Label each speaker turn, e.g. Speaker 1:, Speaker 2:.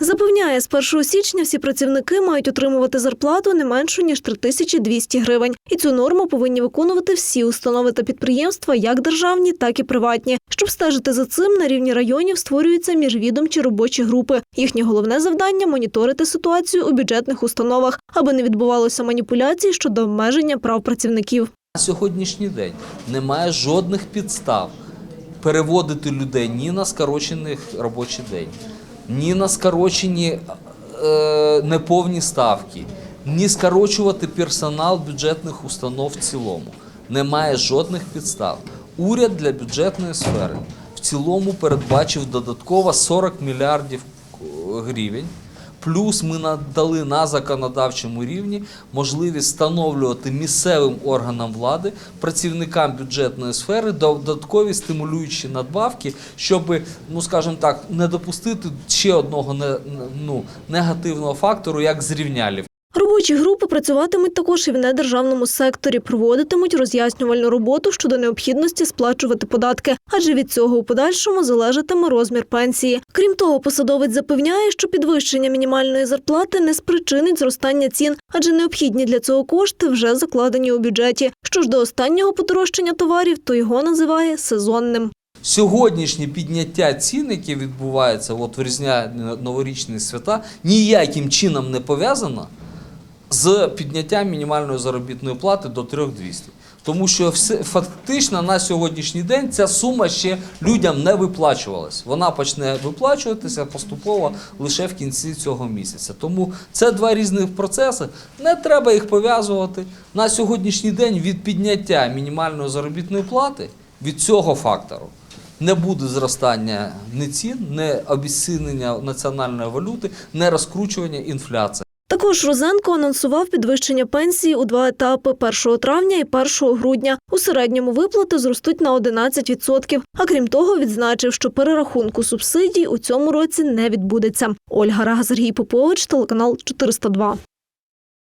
Speaker 1: Запевняє, з 1 січня всі працівники мають отримувати зарплату не меншу ніж 3200 гривень. І цю норму повинні виконувати всі установи та підприємства, як державні, так і приватні. Щоб стежити за цим, на рівні районів створюються міжвідомчі робочі групи. Їхнє головне завдання моніторити ситуацію у бюджетних установах, аби не відбувалося маніпуляцій щодо обмеження прав працівників.
Speaker 2: На сьогоднішній день немає жодних підстав переводити людей ні на скорочений робочий день, ні на скорочені е, неповні ставки, ні скорочувати персонал бюджетних установ в цілому. Немає жодних підстав. Уряд для бюджетної сфери в цілому передбачив додатково 40 мільярдів гривень. Плюс ми надали на законодавчому рівні можливість встановлювати місцевим органам влади, працівникам бюджетної сфери додаткові стимулюючі надбавки, щоб, ну скажімо так, не допустити ще одного ну, негативного фактору, як зрівнялів.
Speaker 1: Робочі групи працюватимуть також і в недержавному секторі, проводитимуть роз'яснювальну роботу щодо необхідності сплачувати податки, адже від цього у подальшому залежатиме розмір пенсії. Крім того, посадовець запевняє, що підвищення мінімальної зарплати не спричинить зростання цін, адже необхідні для цього кошти вже закладені у бюджеті. Що ж до останнього подорожчання товарів, то його називає сезонним.
Speaker 2: Сьогоднішнє підняття цін, яке відбувається от в різня новорічні свята, ніяким чином не пов'язано з підняттям мінімальної заробітної плати до 3200. Тому що фактично на сьогоднішній день ця сума ще людям не виплачувалась. Вона почне виплачуватися поступово лише в кінці цього місяця. Тому це два різних процеси. Не треба їх пов'язувати. На сьогоднішній день від підняття мінімальної заробітної плати від цього фактору не буде зростання ні цін, не обіцінення національної валюти, не розкручування інфляції.
Speaker 1: Також Розенко анонсував підвищення пенсії у два етапи 1 травня і 1 грудня. У середньому виплати зростуть на 11%. А крім того, відзначив, що перерахунку субсидій у цьому році не відбудеться. Ольга Рага, Сергій Попович, телеканал 402.